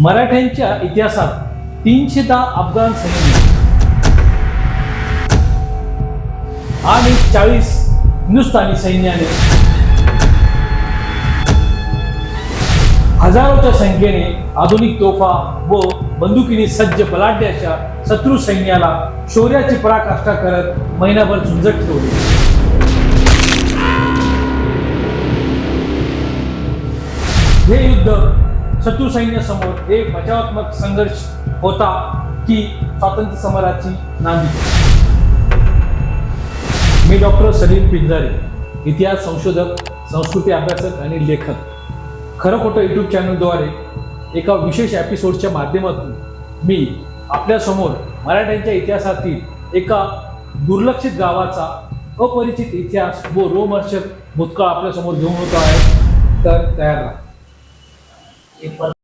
मराठ्यांच्या इतिहासात तीनशे दहा अफगाण सैनिक. आणि चाळीस हिंदुस्थानी सैन्याने. हजारोच्या संख्येने आधुनिक तोफा व बंदुकीने सज्ज बलाढ्य अशा शत्रू सैन्याला शौर्याची पराकाष्ठा करत महिनाभर झुंजत ठेवली. हे युद्ध शत्रू सैन्यासमोर एक बचावात्मक संघर्ष होता की स्वातंत्र्य समराची नांदी. मी डॉक्टर सलीम पिंजारे इतिहास संशोधक संस्कृती अभ्यासक आणि लेखक. खरं खोटं यूट्यूब चॅनलद्वारे एका विशेष एपिसोडच्या माध्यमातून मी आपल्यासमोर मराठ्यांच्या इतिहासातील एका दुर्लक्षित गावाचा अपरिचित इतिहास व रोमर्शक भूतकाळ आपल्यासमोर घेऊन होतो आहे. तर तयार राहा. if